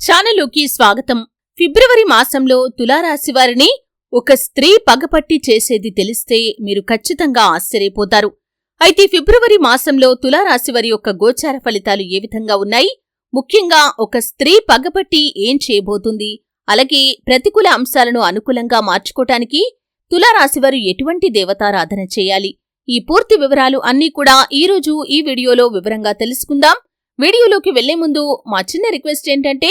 ఛానలుకి స్వాగతం. ఫిబ్రవరి మాసంలో తులారాశి వారిని ఒక స్త్రీ పగపట్టి చేసేది తెలిస్తే మీరు ఖచ్చితంగా ఆశ్చర్యపోతారు. అయితే ఫిబ్రవరి మాసంలో తులారాశి వారి యొక్క గోచార ఫలితాలు ఏ విధంగా ఉన్నాయి? ముఖ్యంగా ఒక స్త్రీ పగపట్టి ఏం చేయబోతుంది? అలాగే ప్రతికూల అంశాలను అనుకూలంగా మార్చుకోటానికి తులారాశివారు ఎటువంటి దేవతారాధన చేయాలి? ఈ పూర్తి వివరాలు అన్నీ కూడా ఈరోజు ఈ వీడియోలో వివరంగా తెలుసుకుందాం. వీడియోలోకి వెళ్ళే ముందు మా చిన్న రిక్వెస్ట్ ఏంటంటే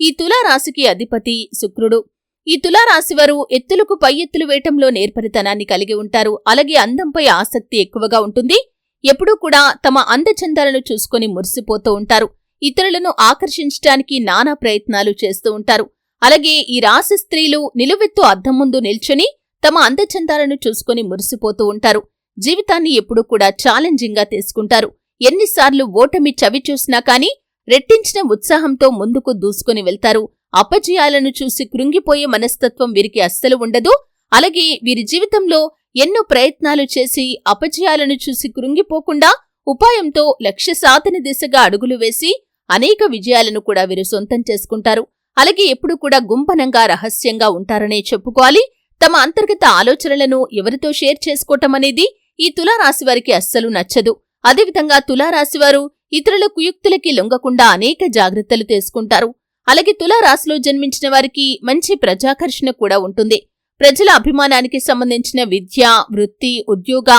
ఈ తులారాశికి అధిపతి శుక్రుడు. ఈ తులారాశివారు ఎత్తులకు పై ఎత్తులు వేయటంలో నేర్పరితనాన్ని కలిగి ఉంటారు. అలాగే అందంపై ఆసక్తి ఎక్కువగా ఉంటుంది. ఎప్పుడూ కూడా తమ అందచందాలను చూసుకొని మురిసిపోతూ ఉంటారు. ఇతరులను ఆకర్షించటానికి నానా ప్రయత్నాలు చేస్తూ ఉంటారు. అలాగే ఈ రాశి స్త్రీలు నిలువెత్తు అద్దం ముందు నిల్చుని తమ అందచందాలను చూసుకుని మురిసిపోతూ ఉంటారు. జీవితాన్ని ఎప్పుడూ కూడా ఛాలెంజింగ్గా తీసుకుంటారు. ఎన్నిసార్లు ఓటమి చవి చూసినా కాని రెట్టించిన ఉత్సాహంతో ముందుకు దూసుకుని వెళ్తారు. అపజయాలను చూసి కృంగిపోయే మనస్తత్వం వీరికి అస్సలు ఉండదు. అలాగే వీరి జీవితంలో ఎన్నో ప్రయత్నాలు చేసి అపజయాలను చూసి కృంగిపోకుండా ఉపాయంతో లక్ష్య సాధన దిశగా అడుగులు వేసి అనేక విజయాలను కూడా వీరు సొంతం చేసుకుంటారు. అలాగే ఎప్పుడు కూడా గుంపనంగా రహస్యంగా ఉంటారనే చెప్పుకోవాలి. తమ అంతర్గత ఆలోచనలను ఎవరితో షేర్ చేసుకోవటం అనేది ఈ తులారాశివారికి అస్సలు నచ్చదు. అదేవిధంగా తులారాశివారు ఇతరుల కుయుక్తులకి లొంగకుండా అనేక జాగ్రత్తలు తీసుకుంటారు. అలాగే తులారాశిలో జన్మించిన వారికి మంచి ప్రజాకర్షణ కూడా ఉంటుంది. ప్రజల అభిమానానికి సంబంధించిన విద్య వృత్తి ఉద్యోగ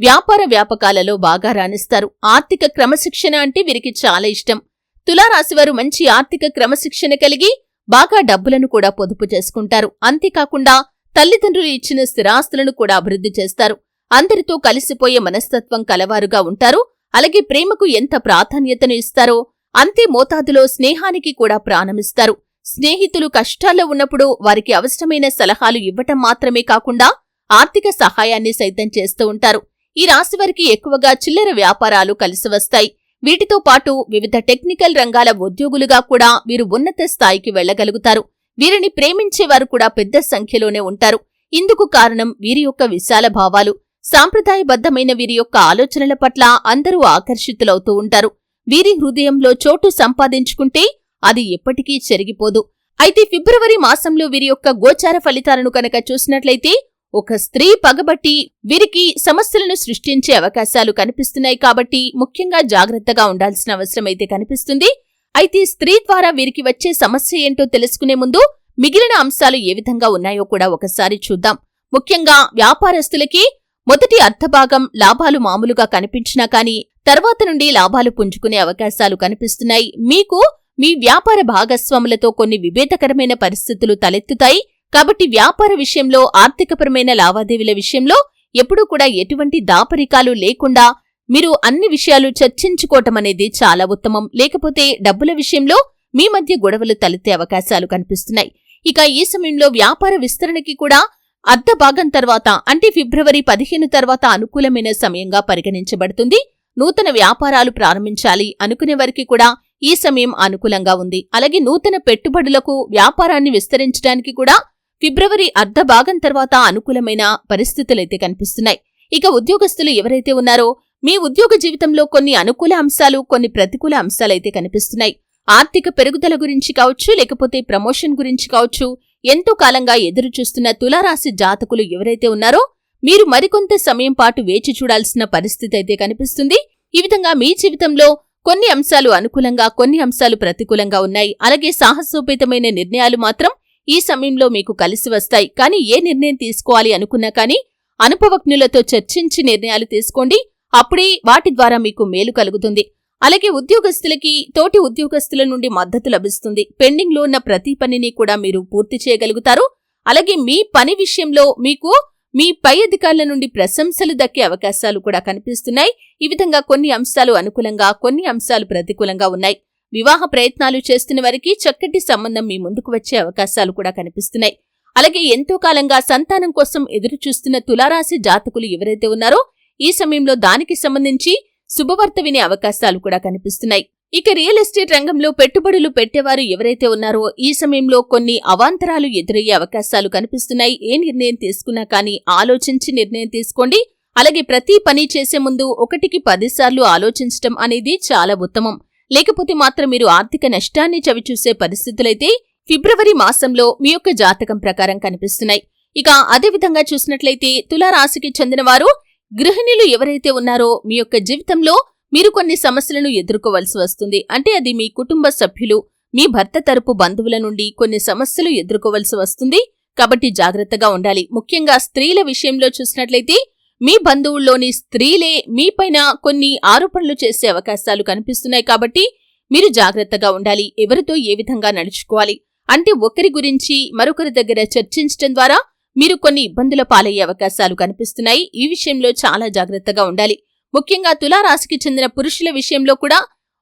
వ్యాపార వ్యాపకాలలో బాగా రాణిస్తారు. ఆర్థిక క్రమశిక్షణ అంటే వీరికి చాలా ఇష్టం. తులారాశివారు మంచి ఆర్థిక క్రమశిక్షణ కలిగి బాగా డబ్బులను కూడా పొదుపు చేసుకుంటారు. అంతేకాకుండా తల్లిదండ్రులు ఇచ్చిన స్థిరాస్తులను కూడా అభివృద్ధి చేస్తారు. అందరితో కలిసిపోయే మనస్తత్వం కలవారుగా ఉంటారు. అలాగే ప్రేమకు ఎంత ప్రాధాన్యతను ఇస్తారో అంతే మోతాదులో స్నేహానికి కూడా ప్రాణమిస్తారు. స్నేహితులు కష్టాల్లో ఉన్నప్పుడు వారికి అవసరమైన సలహాలు ఇవ్వటం మాత్రమే కాకుండా ఆర్థిక సహాయాన్ని సైతం చేస్తూ ఉంటారు. ఈ రాశివారికి ఎక్కువగా చిల్లర వ్యాపారాలు కలిసి వస్తాయి. వీటితో పాటు వివిధ టెక్నికల్ రంగాల ఉద్యోగులుగా కూడా వీరు ఉన్నత స్థాయికి వెళ్ళగలుగుతారు వీరిని ప్రేమించేవారు కూడా పెద్ద సంఖ్యలోనే ఉంటారు. ఇందుకు కారణం వీరి యొక్క విశాల భావాలు. సాంప్రదాయబద్ధమైన వీరి యొక్క ఆలోచనల పట్ల అందరూ ఆకర్షితులవుతూ ఉంటారు. వీరి హృదయంలో చోటు సంపాదించుకుంటే అది ఎప్పటికీ చెరిగిపోదు. అయితే ఫిబ్రవరి మాసంలో వీరి యొక్క గోచార ఫలితాలను కనుక చూసినట్లయితే ఒక స్త్రీ పగబట్టి వీరికి సమస్యలను సృష్టించే అవకాశాలు కనిపిస్తున్నాయి కాబట్టి ముఖ్యంగా జాగ్రత్తగా ఉండాల్సిన అవసరమైతే కనిపిస్తుంది. అయితే స్త్రీ ద్వారా వీరికి వచ్చే సమస్య ఏంటో తెలుసుకునే ముందు మిగిలిన అంశాలు ఏ విధంగా ఉన్నాయో కూడా ఒకసారి చూద్దాం. ముఖ్యంగా వ్యాపారస్తులకి మొదటి అర్ధభాగం లాభాలు మామూలుగా కనిపించినా కానీ తర్వాత నుండి లాభాలు పుంజుకునే అవకాశాలు కనిపిస్తున్నాయి. మీకు మీ వ్యాపార భాగస్వాములతో కొన్ని విభేదకరమైన పరిస్థితులు తలెత్తుతాయి. కాబట్టి వ్యాపార విషయంలో ఆర్థికపరమైన లావాదేవీల విషయంలో ఎప్పుడూ కూడా ఎటువంటి దాపరికాలు లేకుండా మీరు అన్ని విషయాలు చర్చించుకోవటం అనేది చాలా ఉత్తమం. లేకపోతే డబ్బుల విషయంలో మీ మధ్య గొడవలు తలెత్తే అవకాశాలు కనిపిస్తున్నాయి. ఇక ఈ సమయంలో వ్యాపార విస్తరణకి కూడా అర్ధ భాగం తర్వాత అంటే ఫిబ్రవరి పదిహేను తర్వాత అనుకూలమైన సమయంగా పరిగణించబడుతుంది. నూతన వ్యాపారాలు ప్రారంభించాలి అనుకునే వారికి కూడా ఈ సమయం అనుకూలంగా ఉంది. అలాగే నూతన పెట్టుబడులకు వ్యాపారాన్ని విస్తరించడానికి కూడా ఫిబ్రవరి అర్ధ భాగం తర్వాత అనుకూలమైన పరిస్థితులైతే కనిపిస్తున్నాయి. ఇక ఉద్యోగస్తులు ఎవరైతే ఉన్నారో మీ ఉద్యోగ జీవితంలో కొన్ని అనుకూల అంశాలు కొన్ని ప్రతికూల అంశాలైతే కనిపిస్తున్నాయి. ఆర్థిక పెరుగుదల గురించి కావచ్చు లేకపోతే ప్రమోషన్ గురించి కావచ్చు ఎంతో కాలంగా ఎదురుచూస్తున్న తులారాశి జాతకులు ఎవరైతే ఉన్నారో మీరు మరికొంత సమయం పాటు వేచి చూడాల్సిన పరిస్థితి అయితే కనిపిస్తుంది. ఈ విధంగా మీ జీవితంలో కొన్ని అంశాలు అనుకూలంగా కొన్ని అంశాలు ప్రతికూలంగా ఉన్నాయి. అలాగే సాహసోపేతమైన నిర్ణయాలు మాత్రం ఈ సమయంలో మీకు కలిసి వస్తాయి. కానీ ఏ నిర్ణయం తీసుకోవాలి అనుకున్నా కానీ అనుభవజ్ఞులతో చర్చించి నిర్ణయాలు తీసుకోండి. అప్పుడే వాటి ద్వారా మీకు మేలు కలుగుతుంది. అలాగే ఉద్యోగస్తులకి తోటి ఉద్యోగస్తుల నుండి మద్దతు లభిస్తుంది. పెండింగ్లో ఉన్న ప్రతి పనిని కూడా మీరు పూర్తి చేయగలుగుతారు. అలాగే మీ పని విషయంలో మీకు మీ పై అధికారుల నుండి ప్రశంసలు దక్కే అవకాశాలు కూడా కనిపిస్తున్నాయి. ఈ విధంగా కొన్ని అంశాలు అనుకూలంగా కొన్ని అంశాలు ప్రతికూలంగా ఉన్నాయి. వివాహ ప్రయత్నాలు చేస్తున్న వారికి చక్కటి సంబంధం మీ ముందుకు వచ్చే అవకాశాలు కూడా కనిపిస్తున్నాయి. అలాగే ఎంతో కాలంగా సంతానం కోసం ఎదురు చూస్తున్న తులారాశి జాతకులు ఎవరైతే ఉన్నారో ఈ సమయంలో దానికి సంబంధించి శుభవార్త వినే అవకాశాలు కూడా కనిపిస్తున్నాయి. ఇక రియల్ ఎస్టేట్ రంగంలో పెట్టుబడులు పెట్టేవారు ఎవరైతే ఉన్నారో ఈ సమయంలో కొన్ని అవాంతరాలు ఎదురయ్యే అవకాశాలు కనిపిస్తున్నాయి. ఏ నిర్ణయం తీసుకున్నా కానీ ఆలోచించి నిర్ణయం తీసుకోండి. అలాగే ప్రతి పని చేసే ముందు ఒకటికి పదిసార్లు ఆలోచించటం అనేది చాలా ఉత్తమం. లేకపోతే మాత్రం మీరు ఆర్థిక నష్టాన్ని చవిచూసే పరిస్థితులైతే ఫిబ్రవరి మాసంలో మీ యొక్క జాతకం ప్రకారం కనిపిస్తున్నాయి. ఇక అదేవిధంగా చూసినట్లయితే తులారాశికి చెందినవారు గృహిణులు ఎవరైతే ఉన్నారో మీ యొక్క జీవితంలో మీరు కొన్ని సమస్యలను ఎదుర్కోవలసి వస్తుంది. అంటే అది మీ కుటుంబ సభ్యులు మీ భర్త తరపు బంధువుల నుండి కొన్ని సమస్యలు ఎదుర్కోవలసి వస్తుంది. కాబట్టి జాగ్రత్తగా ఉండాలి. ముఖ్యంగా స్త్రీల విషయంలో చూసినట్లయితే మీ బంధువుల్లోని స్త్రీలే మీపైన కొన్ని ఆరోపణలు చేసే అవకాశాలు కనిపిస్తున్నాయి కాబట్టి మీరు జాగ్రత్తగా ఉండాలి. ఎవరితో ఏ విధంగా నడుచుకోవాలి? అంటే ఒకరి గురించి మరొకరి దగ్గర చర్చించడం ద్వారా మీరు కొన్ని ఇబ్బందుల పాలయ్యే అవకాశాలు కనిపిస్తున్నాయి. ఈ విషయంలో చాలా జాగ్రత్తగా ఉండాలి. ముఖ్యంగా తులారాశికి చెందిన పురుషుల విషయంలో కూడా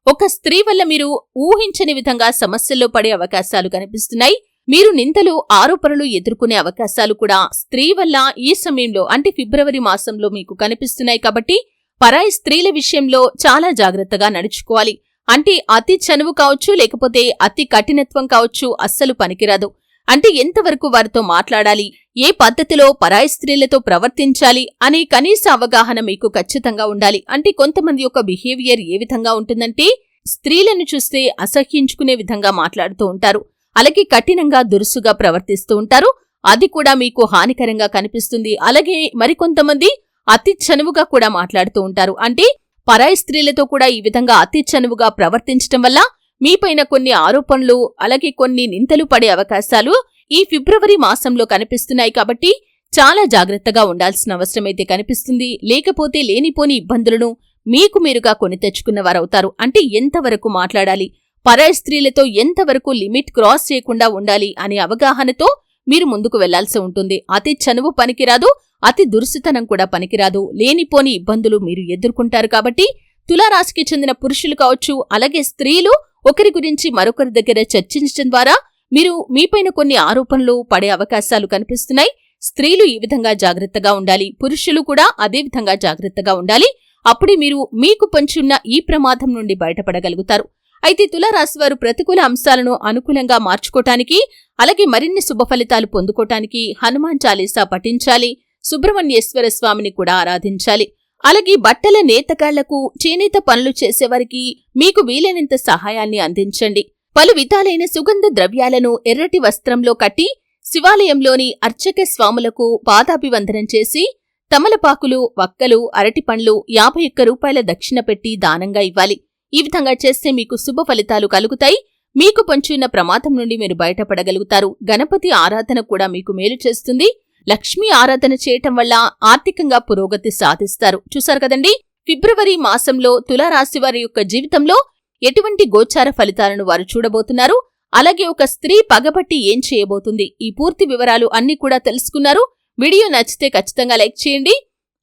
ఒక స్త్రీ వల్ల మీరు ఊహించని విధంగా సమస్యల్లో పడే అవకాశాలు కనిపిస్తున్నాయి. మీరు నిందలు ఆరోపణలు ఎదుర్కొనే అవకాశాలు కూడా స్త్రీ వల్ల ఈ సమయంలో అంటే ఫిబ్రవరి మాసంలో మీకు కనిపిస్తున్నాయి కాబట్టి పరాయి స్త్రీల విషయంలో చాలా జాగ్రత్తగా నడుచుకోవాలి. అంటే అతి చనువు కావచ్చు లేకపోతే అతి కఠినత్వం కావచ్చు అస్సలు పనికిరాదు. అంటే ఎంతవరకు వారితో మాట్లాడాలి ఏ పద్ధతిలో పరాయి స్త్రీలతో ప్రవర్తించాలి అనే కనీస అవగాహన మీకు ఖచ్చితంగా ఉండాలి. అంటే కొంతమంది యొక్క బిహేవియర్ ఏ విధంగా ఉంటుందంటే స్త్రీలను చూస్తే అసహ్యించుకునే విధంగా మాట్లాడుతూ ఉంటారు. అలాగే కఠినంగా దురుసుగా ప్రవర్తిస్తూ ఉంటారు. అది కూడా మీకు హానికరంగా కనిపిస్తుంది. అలాగే మరికొంతమంది అతి చనువుగా కూడా మాట్లాడుతూ ఉంటారు. అంటే పరాయి స్త్రీలతో కూడా ఈ విధంగా అతి చనువుగా ప్రవర్తించటం వల్ల మీపైన కొన్ని ఆరోపణలు అలాగే కొన్ని నింతలు పడే అవకాశాలు ఈ ఫిబ్రవరి మాసంలో కనిపిస్తున్నాయి కాబట్టి చాలా జాగ్రత్తగా ఉండాల్సిన అవసరమైతే కనిపిస్తుంది. లేకపోతే లేనిపోని ఇబ్బందులను మీకు మీరుగా కొని తెచ్చుకున్న వారవుతారు. అంటే ఎంతవరకు మాట్లాడాలి? పరాయి స్త్రీలతో ఎంతవరకు లిమిట్ క్రాస్ చేయకుండా ఉండాలి అనే అవగాహనతో మీరు ముందుకు వెళ్ళాల్సి ఉంటుంది. అతి చనువు పనికిరాదు అతి దురుసుతనం కూడా పనికిరాదు. లేనిపోని ఇబ్బందులు మీరు ఎదుర్కొంటారు కాబట్టి తులారాశికి చెందిన పురుషులు కావచ్చు అలాగే స్త్రీలు ఒకరి గురించి మరొకరి దగ్గర చర్చించడం ద్వారా మీరు మీపైన కొన్ని ఆరోపణలు పడే అవకాశాలు కనిపిస్తున్నాయి. స్త్రీలు ఈ విధంగా జాగ్రత్తగా ఉండాలి. పురుషులు కూడా అదే విధంగా జాగ్రత్తగా ఉండాలి. అప్పుడే మీరు మీకు పంచున్న ఈ ప్రమాదం నుండి బయటపడగలుగుతారు. అయితే తులారాశి వారు ప్రతికూల అంశాలను అనుకూలంగా మార్చుకోటానికి అలాగే మరిన్ని శుభ ఫలితాలు పొందుకోటానికి హనుమాన్ చాలీసా పఠించాలి. సుబ్రహ్మణ్యేశ్వర స్వామిని కూడా ఆరాధించాలి. అలాగే బట్టల నేతగాళ్ళకు చేనేత పనులు చేసేవారికి మీకు వీలైనంత సహాయాన్ని అందించండి. పలు విధాలైన సుగంధ ద్రవ్యాలను ఎర్రటి వస్త్రంలో కట్టి శివాలయంలోని అర్చక స్వాములకు పాదాభివందనం చేసి తమలపాకులు వక్కలు అరటిపండ్లు యాభై ఒక్క రూపాయల దక్షిణ పెట్టి దానంగా ఇవ్వాలి. ఈ విధంగా చేస్తే మీకు శుభ ఫలితాలు కలుగుతాయి. మీకు పొంచున్న ప్రమాదం నుండి మీరు బయటపడగలుగుతారు. గణపతి ఆరాధన కూడా మీకు మేలు చేస్తుంది. లక్ష్మీ ఆరాధన చేయటం వల్ల ఆర్థికంగా పురోగతి సాధిస్తారు. చూశారు కదండి? ఫిబ్రవరి మాసంలో తులారాశి వారి యొక్క జీవితంలో ఎటువంటి గోచార ఫలితాలను వారు చూడబోతున్నారు? అలాగే ఒక స్త్రీ పగబట్టి ఏం చేయబోతుంది? ఈ పూర్తి వివరాలు అన్ని కూడా తెలుసుకున్నారు. వీడియో నచ్చితే ఖచ్చితంగా లైక్ చేయండి.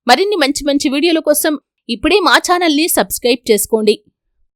మరిన్ని మంచి మంచి వీడియోల కోసం ఇప్పుడే మా ఛానల్ని సబ్స్క్రైబ్ చేసుకోండి.